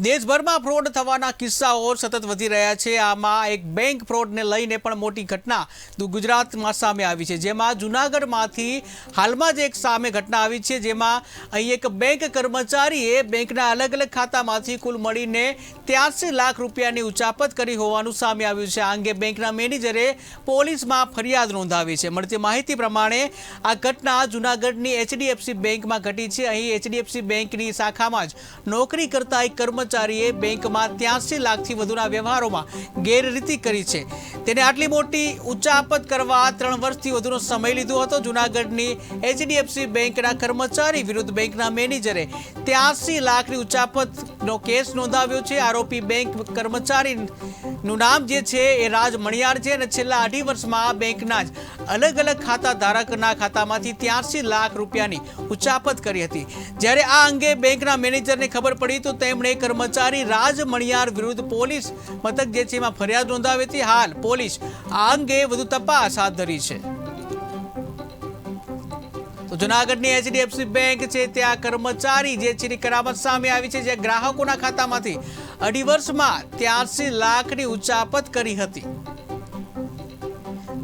દેશભરમાં ફ્રોડ થવાના કિસ્સાઓ સતત વધી રહ્યા છે. આમાં એક બેંક ફ્રોડને લઈને પણ મોટી ઘટના ગુજરાતમાં સામે આવી છે. જેમાં જુનાગઢમાંથી હાલમાં જ એક સામે ઘટના આવી છે. જેમાં અહીં એક બેંક કર્મચારીએ બેંકના અલગ અલગ ખાતામાંથી કુલ મળીને ત્યાંસી લાખ રૂપિયાની ઉચાપત કરી હોવાનું સામે આવ્યું છે. આ અંગે બેંકના મેનેજરે પોલીસમાં ફરિયાદ નોંધાવી છે. મળતી માહિતી પ્રમાણે આ ઘટના જુનાગઢની એચડીએફસી બેંકમાં ઘટી છે. અહીં એચડીએફસી બેંકની શાખામાં જ નોકરી કરતા એક કર્મચારીએ બેંકમાં ત્યાંસી લાખથી વધુના વ્યવહારોમાં ગેરરીતિ કરી છે. તેને આટલી મોટી ઉચ્ચાપત કરવા ત્રણ વર્ષથી વધુનો સમય લીધો હતો. જૂનાગઢની એચડીએફસી બેંકના કર્મચારી વિરુદ્ધ બેંકના મેનેજરે ત્યાંસી લાખની ઉચ્ચાપતનો કેસ નોંધાવ્યો છે. આરોપી બેંક કર્મચારીનું નામ જે છે એ રાજ મણિયાર છે અને છેલ્લા અઢી વર્ષમાં બેંકના જ અલગ અલગ ખાતા ધારકના ખાતામાંથી ત્યાંસી લાખ રૂપિયાની ઉચ્ચાપત કરી હતી. જ્યારે આ અંગે બેંકના મેનેજરને ખબર પડી તો તેમણે કર્મચારી રાજ મણિયાર વિરુદ્ધ પોલીસ મથક જે ફરિયાદ નોંધાવી હતી. હાલ પોલીસ આ અંગે વધુ તપાસ હાથ ધરી છે. તો જૂનાગઢની એચડીએફસી બેંક છે ત્યાં કર્મચારી જે છે કરામત સામે આવી છે, જે ગ્રાહકોના ખાતામાંથી અઢી વર્ષમાં ત્યાંસી લાખની ઉચાપત કરી હતી.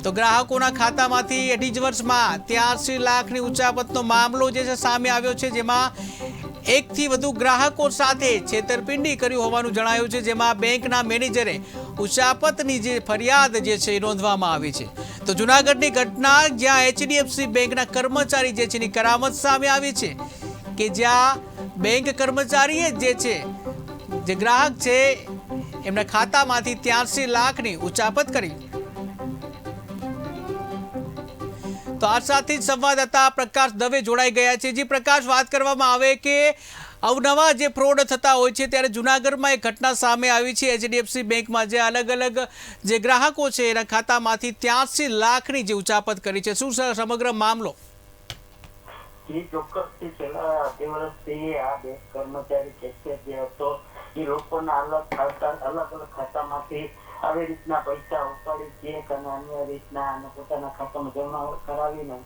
તો ગ્રાહકોના ખાતામાંથી અઢી જ વર્ષમાં ત્યાંસી લાખની ઉચાપતનો મામલો જે છે સામે આવ્યો છે, જેમાં એકથી વધુ ગ્રાહકો સાથે છેતરપિંડી કર્યું હોવાનું જણાયું છે, જેમાં બેંકના મેનેજરે ઉચાપતની જે ફરિયાદ જે છે એ નોંધવામાં આવી છે. તો જુનાગઢની ઘટના જ્યાં એચડીએફસી બેંકના કર્મચારી જે છે એની કરામત સામે આવી છે કે જ્યાં બેંક કર્મચારીએ જે છે, જે ગ્રાહક છે, એમના ખાતામાંથી ત્યાંસી લાખની ઉચાપત કરી. તો આ સાથે જ સંવાદદાતા પ્રકાશ દવે જોડાઈ ગયા છે. જે પ્રકાશ, વાત કરવામાં આવે કે અવનવા જે ફ્રોડ થતા હોય છે ત્યારે જૂનાગઢમાં એક ઘટના સામે આવી છે. એચડીએફસી બેંકમાં જે અલગ અલગ જે ગ્રાહકો છે એના ખાતામાંથી ત્યાંસી લાખની જે ઉચાપત કરી છે. શું સમગ્ર મામલો? એ રીતના ઉપાડી અન્ય રીતના પોતાના ખાતામાં જમા કરાવીને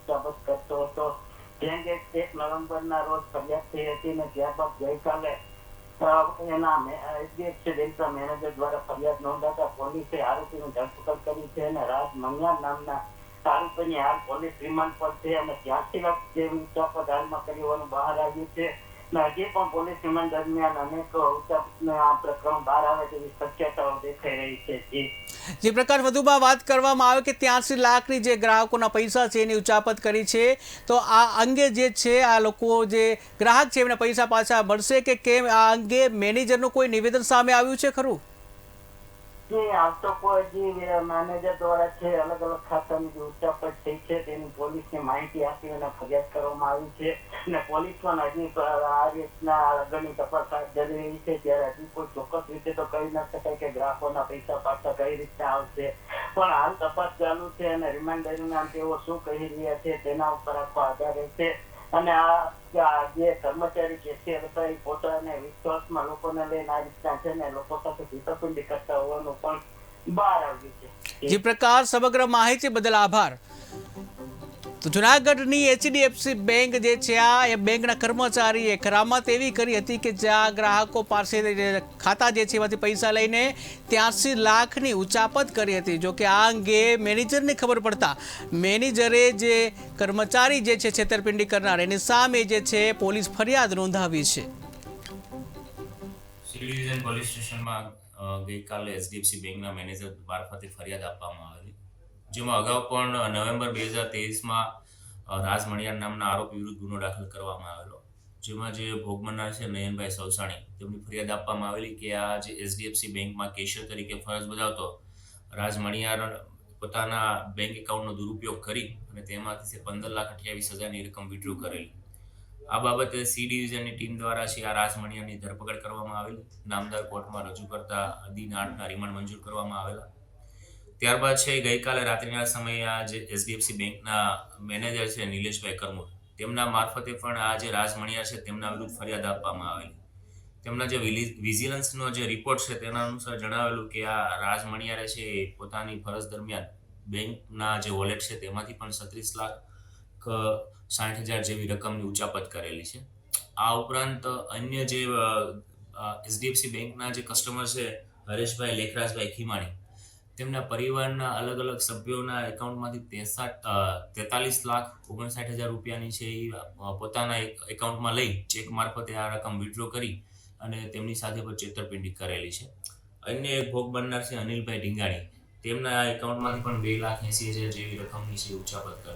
કરતો હતો. જેમ કે એક નવેમ્બરના રોજ ફરિયાદ થઈ હતી ને ત્યારબાદ ગઈકાલે એના એચડીએફસી મેનેજર દ્વારા ફરિયાદ નોંધાતા પોલીસે આરોપીની ધરપકડ કરી છે અને રાજ મંગિયાર નામના આરોપીની હાલ પોલીસ રિમાન્ડ પર છે અને ત્યાંથી લાખ જે ઉચાપત હાલમાં કરી હોવાનું બહાર આવ્યું છે. અને હજી પણ પોલીસ રિમાન્ડ દરમિયાન અનેક ઉચાપતના આ પ્રકરણ બહાર આવે તેવી શક્યતાઓ દેખાઈ રહી છે. જી જે પ્રકાર વધુમાં વાત કરવામાં આવે કે ત્યાંસી લાખની જે ગ્રાહકોના પૈસા છે એની ઉચાપત કરી છે, તો આ અંગે જે છે, આ લોકો જે ગ્રાહક છે એમના પૈસા પાછા મળશે કે કેમ? આ અંગે મેનેજરનું કોઈ નિવેદન સામે આવ્યું છે ખરું? કહી ન શકાય કે ગ્રાહકોના પૈસા પાછા કઈ રીતના આવશે. પણ હાલ તપાસ ચાલુ છે અને રિમાન્ડ દરમિયાન તેઓ શું કહી રહ્યા છે, તેના ઉપર આખો અને આ જે કર્મચારી કેશિયર છે, એ પોતાને વિશ્વાસમાં લોકોને લઈને આ રીતના છે ને, લોકો સાથે છેતરપિંડી કરતા હોવાનું પણ બહાર આવ્યું છે. જે પ્રકાર સમગ્ર માહિતી બદલ આભાર. તો જુનાગઢની એચડીએફસી બેંક જે છે, આ એ બેંકના કર્મચારીએ કરામત એવી કરી હતી કે જ્યાં ગ્રાહકો પાસે ખાતા જે છે એમાંથી પૈસા લઈને ત્યાંસી લાખની ઉચાપત કરી હતી. જો કે આ અંગે મેનેજરને ખબર પડતા મેનેજરે જે કર્મચારી જે છે છેતરપિંડી કરનાર, એની સામે જે છે પોલીસ ફરિયાદ નોંધાવી છે. પોલીસ સ્ટેશનમાં ગઈકાલે એચડીએફસી બેંકના મેનેજર મારફતે ફરિયાદ આપવામાં આવેલી. જેમાં અગાઉ પણ નવેમ્બર બે હજાર તેવીસમાં રાજ મણિયાર નામના આરોપી વિરુદ્ધ ગુનો દાખલ કરવામાં આવેલો. જેમાં જે ભોગ બનનાર છે નયનભાઈ સવસાણી, તેમની ફરિયાદ આપવામાં આવેલી કે આ જે એચડીએફસી બેંકમાં કેશિયર તરીકે ફરજ બજાવતો રાજ મણિયાર પોતાના બેંક એકાઉન્ટનો દુરુપયોગ કરી અને તેમાંથી પંદર લાખ અઠ્યાવીસ હજારની રકમ વિડ્રો કરેલી. આ બાબતે સી ડિવિઝનની ટીમ દ્વારા છે આ રાજમણિયાની ધરપકડ કરવામાં આવેલી. નામદાર કોર્ટમાં રજૂ કરતા દિન આઠના રિમાન્ડ મંજૂર કરવામાં આવેલા. ત્યારબાદ છે ગઈકાલે રાત્રિના સમયે આ જે એચડીએફસી બેંકના મેનેજર છે નિલેશભાઈ કરમુર, તેમના મારફતે પણ આ જે રાજમણિયા છે તેમના વિરુદ્ધ ફરિયાદ આપવામાં આવેલી. તેમના જે વિજિલન્સનો જે રિપોર્ટ છે તેના અનુસાર જણાવેલું કે આ રાજમણિયારે છે એ પોતાની ફરજ દરમિયાન બેંકના જે વોલેટ છે તેમાંથી પણ છત્રીસ લાખ સાઠ હજાર જેવી રકમની ઉચાપત કરેલી છે. આ ઉપરાંત અન્ય જે એચડીએફસી બેંકના જે કસ્ટમર છે હરેશભાઈ લેખરાજભાઈ ખીમાણી તેમના પરિવારના અલગ અલગ સભ્યોના એકાઉન્ટમાંથી તેસાઠ તેતાલીસ લાખ ઓગણસાઠ હજાર રૂપિયાની છે એ પોતાના એક એકાઉન્ટમાં લઈ ચેક મારફતે આ રકમ વિડ્રો કરી અને તેમની સાથે પણ છેતરપિંડી કરેલી છે. અન્ય એક ભોગ બનનાર છે અનિલભાઈ ઢીંગાણી. તેમના એકાઉન્ટમાંથી પણ બે લાખ એંસી હજાર જેવી રકમની છે ઉછાપત